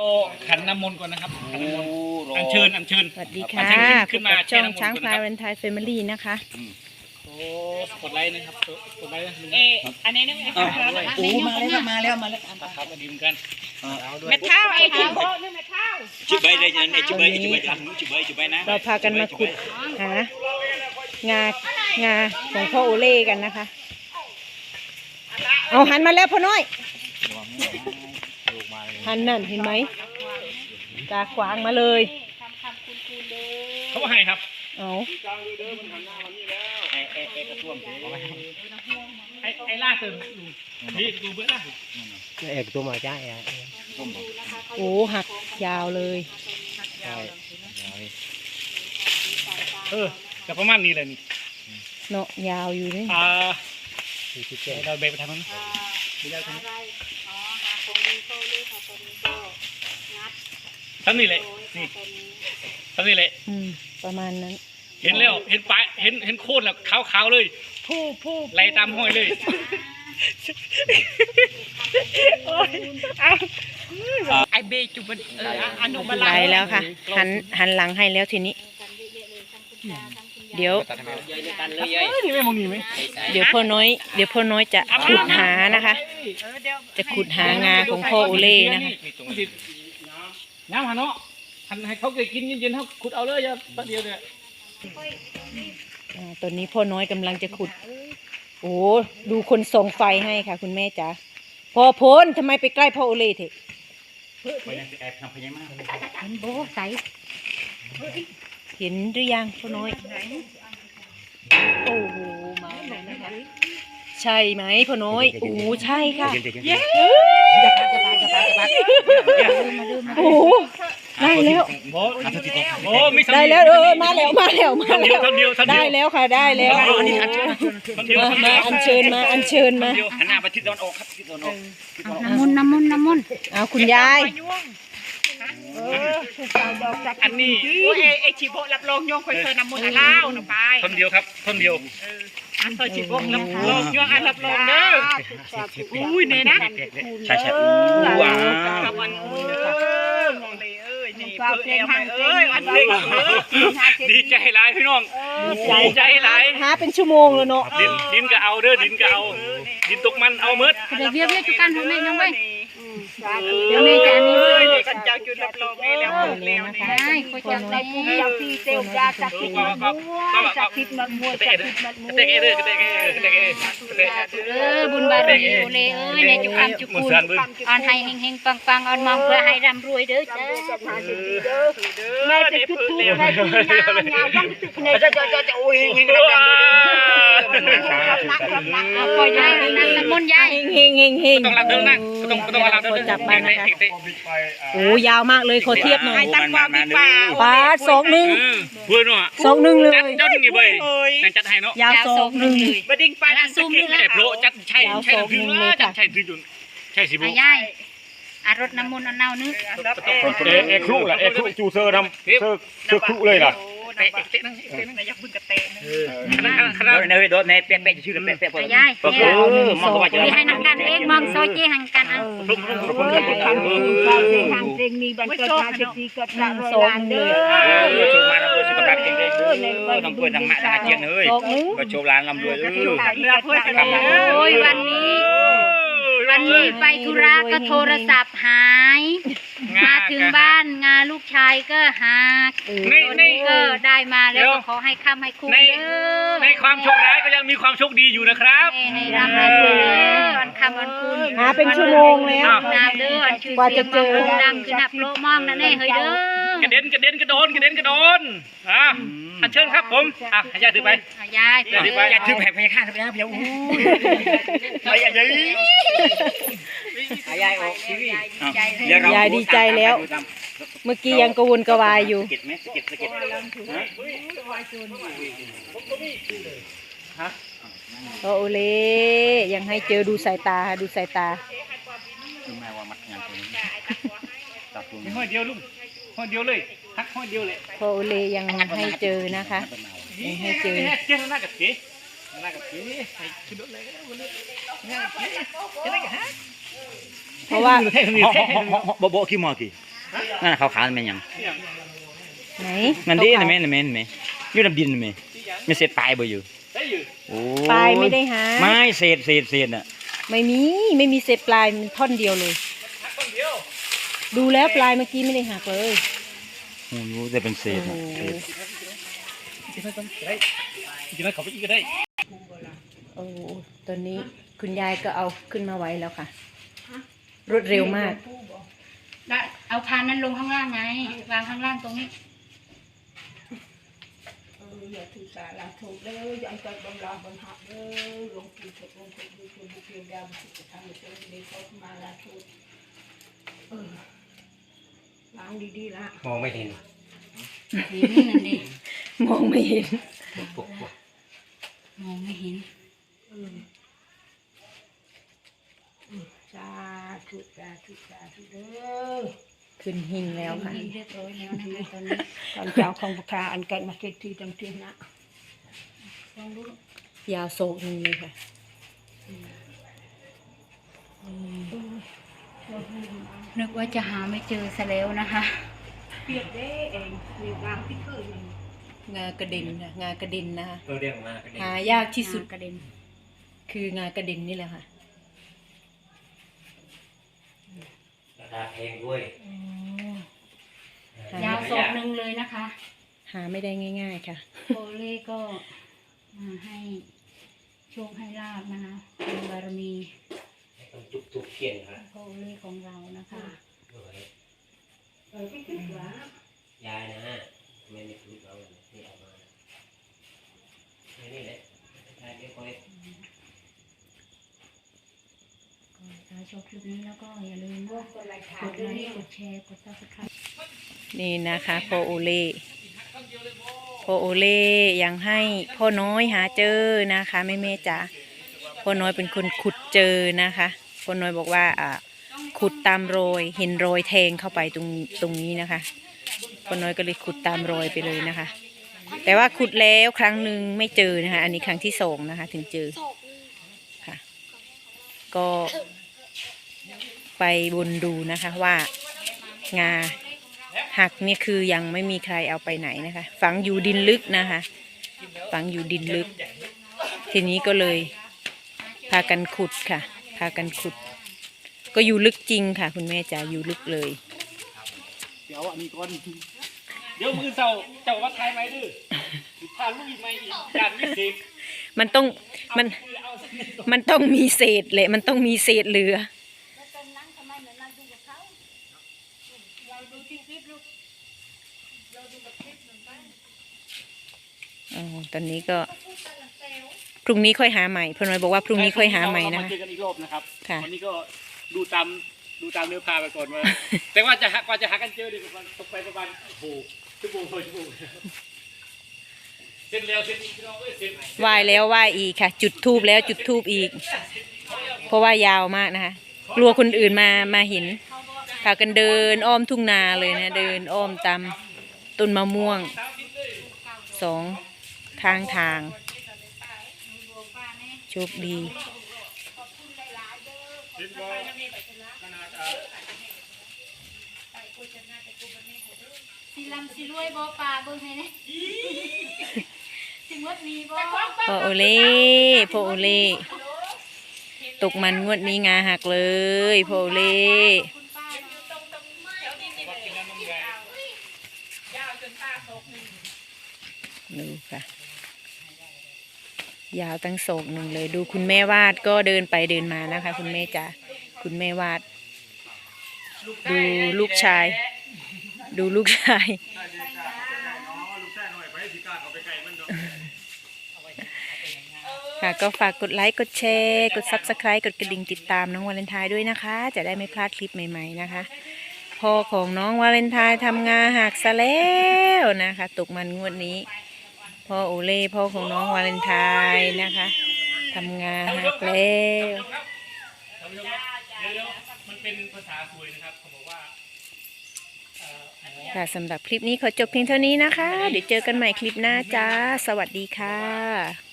รอขันน้ำมนต์ก่อนนะครับขันน้ำมนต์รอัญเชิญอัญเชิญสวัสดีอัค่ะญเชิญพขึ้บนมากับแช่ช่องน้ำมนต์ช้างก่อนพลายนะครับวันไทยแฟมิลี่นะคะโอ้กดไลค์นะครับกดไลค์นะลุงเอออันนี้นึกอ้าวโอ้มาแล้วมาแล้วมาแล้วครับดีเหมือนกันเอาด้วยเม็ดเท้าไอ้ที่โบนี่เม็ดเท้าชิบใบเลยจันชิบใบชิบใบจันชิบใบชิบใบนะเราพากันมาขุดหางางาของพ่อโอเล่กันนะคะ เอาหันมาแล้วพ่อน้อย หันนั่นเห็นไหมตาขวางมาเลยเขาให้ครับเอาไอ้ไอ้ไอ้กระท่วมไอ้ไอ้ล่าเติมลุงนี่ดูเบื้องล่างเอกตัวมาจ้าเอกท่วมโอ้หักยาวเลยใช่เออกับประมาณนี้เลยนี่เนาะยาวอยู่นี่อ่าสี่สิบเดี๋เจ็ยวดเราเบรกไปทางนั้นไม่ได้ทางนี้ ทางนี้เลยนี่ทางนี้เลยอืมประมาณนั้น เห็นแล้วเห็นปลายเห็นเห็นโคนแล้วขาวๆเลยผู้ผู้ไล่ตามห้อยเลยไอเบจุบันเอออนุบาลไปแล้วค่ะ หันหันหลังให้แล้วทีนี้เดี๋ยวเอ้ยนี่ไม่มองนี่ไหมเดี๋ยวพ่อน้อย เดี๋ยวพ่อน้อยจะขุดหานะคะ จะขุดหางาของพ่อโอเล่นะคะน้ำหันเนาะหันให้เขาเกิดกินเย็นๆเขาขุดเอาเลยอย่าแป๊บเดียวเนี่ยอ่าตอนนี้พ่อน้อยกำลังจะขุด โอ้ดูคนส่องไฟให้ค่ะ คุณแม่จ๋าพอพ้นทำไมไปใกล้พ่อโอเล่เถอะไปยังแอบทำพยามากเห็นโบใสเห็นหรือยังพ่อน้อย โอ้โหมาแล้วนะคะ ใช่ไหมพ่อน้อยโอ้ใช่ค่ะโอ้โหได้แล้วโอ้โอ้มีได้แล้วเออมาแล้วมาแล้วมาท่อนเดีแล้ยววท่อนเดียวท่อนเดีได้ยวแล้วค่ะได้แล้วอันนี้อันเชิญท่อนเดียวมามาอัญเชิญมาอัญเชิญมาหันหน้าไปทิศตะวันออกครับทิศตะวันออกน้ำมุนน้ำมุนน้ำมุนเอาคุณยายอันนี้โอ้ยไอชิโบรับรองยองคอยเธอนำมูลเล่าหนูไปท่อนเดียวครับท่อนเดียว อันเธอชิโบรับรองยองอันรับรองเด้ออุ้ยเนี่ยนะใช่ใช่อู้ว้าวกับอันอุ้ยเด้อมองเลยเอ้ยนี่เพื่อเอวเอ้ยอันเล็กดีใจหลายพี่น้องดีใจหลายหาเป็นชั่วโมงเลยเนาะดินดินก็เอาเด้อดินก็เอาดินตกมันเอาเมดเดี๋ยวเบี้ยเบี้ยจุกันทำไมยังไง เดี๋ยวแม่จะนนี้เลยกันจ้าจุดรับรองนี่แล้วแล้วนี่ใช่คนจะได้เจ้าพี่เซลยาจักคิดมันม่วจักคิดมันม่วจักคิดมันม่วเตะเอเด้อเตะเอเตะเอเตะเออบุญบารมีโอเลเอ้ยในจุกคำจุกมือคุณสั่นบึ้งอนให้เฮงๆปังๆออนมองเพื่อให้ร่ำรวยเด้อจ้าแม่จะคิดถูกแม่คิดงามงามต้องติดในจะจะจะจะโอ้ยยิงกันกัน ปล่อยยายนั่นละมุนยายเฮงเฮงเฮงต้องรับเดินนั่งต้องต้องรับเดินจับบ้านะคะเตะโอ้ยาวมากเลยขอเทียบหน่อยมันมามาเลยปาสองหนึ่งเพื่อนว่ะสองหนึ่งเลยจัดเจ้าหนึ่งไงเบยจัดให้เนาะยาวสองหนึ่งบดิ้งปลาซุ่มไอ้โปรจัดใช่ใช่ถึงแล้วจัดใช่ถึงจุนใช่สิบุอายายอารถน้ำมนต์อันเน่านึกเอเอครุล่ะเอครุจูเซอร์ทำเซอร์เซอร์ครุเลยล่ะ เตะเตะนั่งเตะนั่งนายกบึงกระเตนคณะคณะเนยโดนเนยเป๊ะเป๊ะชื่อเป๊ะเป๊ะอายายก็เนี่คืยอมองว่าจะที่ให้นักการเองมองโซเจหังกันอะทางเพลงมีบันเกิดมาสิดีก็จะรอยลานเด้อโชว์มาลำรวยสุขภาพแข็งแรงทั้งป่วยทั้งมะทั้งอาเจียนเฮ้ยสองหนึ่งก็โชว์ร้านลำรวยเออเรือเพื่อนกันโอ้ยวันนี้วันนี้ไปธุระก็โทรศัพท์หาย มาถึงบ้านงาน ลูกชายก็หักในวันใน นี้ก็ได้มาแล้วก็ขอให้ค้ำให้คุ้มใน เด้อในความโชคร้ายก็ยังมีความโชคดีอยู่นะครับให้ร่ำให้รวยเด้อวันคำวันคุณหาเป็นชั่วโมงแล้วน้ำเด้ออันชื่อกว่าเสีจะยงเจอมองดังขึ้นนับโลมองนั่นเองเฮ้ยเด้อกระเด็นกระเด็นกระโดนกระเด็นกระโดนอะอันเชิญครับผมอะให้ญาติถือไป เอายายเดี๋ยวดิไป อย่าถือแผ่พยาฆ่าสักนะเพียวไปอย่ายื้อยายออกทีวียายดีใจแล้ว เมื่อกี้ยังกระวนกระวายอยู่ สะกิดไหมสะกิดสะกิดโอโอเล่ยังให้เจอดูสายตาดูสายตาคือแม่ว่ามัดงานตัวนี้ตัดตัวมีนี้ห้อยเดียวลุงห้อยเดียวเลยทักห้อยเดียวเลยโอโอเล่ยังให้เจอนะคะ ยังให้เจอ เจ้าหน้ากับเก๋หน้ากับเก๋ให้ขึ้นรถเลยก็ได้หน้ากับเก๋จะได้กันฮะเพราะว่าโบโบกี่มอกี่ นั่นขาวๆมันหยังไหนนั่นดิขาวนั่นแม่นนั่นแม่นนั่นแม่นอยู่น้ำดินนั่นแม่นไม่เศษปลายบ่อยู่ได้อยู่โอ้ปลายไม่ได้หาไม่เศษเศษเศษน่ะไม่มีไม่มีเศษปลายมันท่อนเดียวเลยหักคนเดียวดูแล้วปลายเมื่อกี้ไม่ได้หักเลยโอ้โหแต่เป็นเศโอ้ษโหน่ะเศษกินได้ต้องได้กินได้เขาไปอีกก็ได้โอ้โหตอนนี้คุณยายก็เอาขึ้นมาไว้แล้วค่ะ รวดเร็วมากแล้ว เอาพานนั้นลงข้างล่างไง วางข้างล่างตรงนี้อย่าถือสาระถูกเด้ออย่าใจบำราบำหักเด้อหลวงปู่ถูกหลวงปู่ดูถูกบุเพียงดาวสุขธรรมเจ้าเดชเขามาลาถูกเออล้างดีๆละมองไม่เห็นเห็นนี่นั่นดิมองไม่เห็นปุ๊บปุ๊บมองไม่เห็นสาธุสาธุสาธุเด้อ ขึ้นหินแล้วค่ะเห็นเรียบร้อยแล้วนะคะตอนนี้ตอนเจ้าของพุทธาอันเกิดมาเกิดที่ตังที่นะลองดูยาวโศกหนึ่งเลยค่ะนึกว่าจะหาไม่เจอซะแล้วนะคะ เปียกเด้เองมีวางที่เคยมันงากระเด็นค่ะงากระเด็นนะคะตัวเรียกมาก็ได้หายากที่สุดกระเด็น คืองากระเด็นนี่แหละค่ะ ราคาแพงด้วยยาวศอกหนึ่งเลยนะคะ หาไม่ได้ง่าย ๆ ค่ะ โอเล่ก็มาให้โชคให้ลาบนะคะเป็นบารมีต้องจุกจุกเขียนครับโอเล่ของเรานะคะเออที่คิดว่ายายนะไม่ได้พูดเราที่เอามานี่แหละยายเดี๋ยวคอย ก็ถ้า ชอบคลิปนี้แล้วก็อย่าลืมกคนไรขากดไลค์กดแชร์กดซับสไครต์นี่นะคะพ่อโอเล่พ่อโอเล่ยังให้พ่อน้อยหาเจอนะคะแม่เมจ๋าพ่อน้อยเป็นคนขุดเจอนะคะพ่อน้อยบอกว่าอ่าขุดตามรอยเห็นรอยแทงเข้าไปตรงตรงนี้นะคะพ่อน้อยก็เลยขุดตามรอยไปเลยนะคะ แต่ว่าขุดแล้วครั้งหนึ่งไม่เจอนะคะ อันนี้ครั้งที่สองนะคะ ถึงเจอค่ะ ก็ ไปบนดูนะคะว่างาหักเนี่ยคือยังไม่มีใครเอาไปไหนนะคะ ฝังอยู่ดินลึกนะคะ ฝังอยู่ดินลึก ทีนี้ก็เลยพากันขุดค่ะ พากันขุด ก็อยู่ลึกจริงค่ะ คุณแม่จ๋าอยู่ลึกเลย เดี๋ยวอันนี้ก่อนเดี๋ยวมือเจ้าเจ้าว่าทายไหมดื้อพาลูกอีกไหมอีกจานยี่สิบมันต้องมันมันต้องมีเศษแหละมันต้องมีเศษเหลือ อ๋อตอนนี้ก็ พรุ่งนี้ค่อยหาใหม่พ่อน้อยบอกว่าพรุ่งนี้ค่อยหาใหม่นะเราคะ เจอกันอีกรอบนะครับค่ะ วันนี้ก็ดูตามดูตามเนื้อพาไปก่อนว่า แต่ว่าจะหากว่าจะหากันเจอเดี๋ยวประมาณตกไปประมาณโอ้โหชั่วโมงสองชั่วโมงเสร็จแล้วเสร็จอีกพี่น้องเอ้ยเสร็จไหว้แล้วไหว้อีกค่ะ จุดทูบแล้วจุดทูบอีก เพราะว่ายาวมากนะคะ กลัวคนอื่นมามาเห็นพากันเดินอ้อมทุ่งนาเลยนะ เดินอ้อมตาม ต้นมะม่วงสองข้างทาง โชคดี สิลำสิรวยบ่ป่าเบิ่งให้แน่สิงวดนี้บ่พ่อโอเล่พ่อโอเล่ตกมันงวดนี้งาหักเลยพ่อโอเล่ ดูค่ะ ยาวตั้งโศกหนึ่งเลย ดูคุณแม่วาดก็เดินไปเดินมานะคะ คุณแม่จ๋าคุณแม่วาด ดูลูกชาย ดูลูกชาย ค่ะก็ฝากกดไลค์ กดแชร์ กด Subscribe กดกระดิ่งติดตามน้องวาเลนไทน์ด้วยนะคะ จะได้ไม่พลาดคลิปใหม่ๆนะคะพ่อของน้องวาเลนไทน์ทำงานหักซะแล้วนะคะ ตกมันงวดนี้ พ่อโอเล่พ่อของน้องวาเลนไทน์นะคะทำงานหักแล้วท่านผู้ชมครับเดี๋ยวเดี๋ยวมันเป็นภาษาสวยนะครับเขาบอกว่าเอ่อค่ะสำหรับคลิปนี้ขอจบเพียงเท่านี้นะคะ เดี๋ยวเจอกันใหม่คลิปหน้าจ้า สวัสดีค่ะ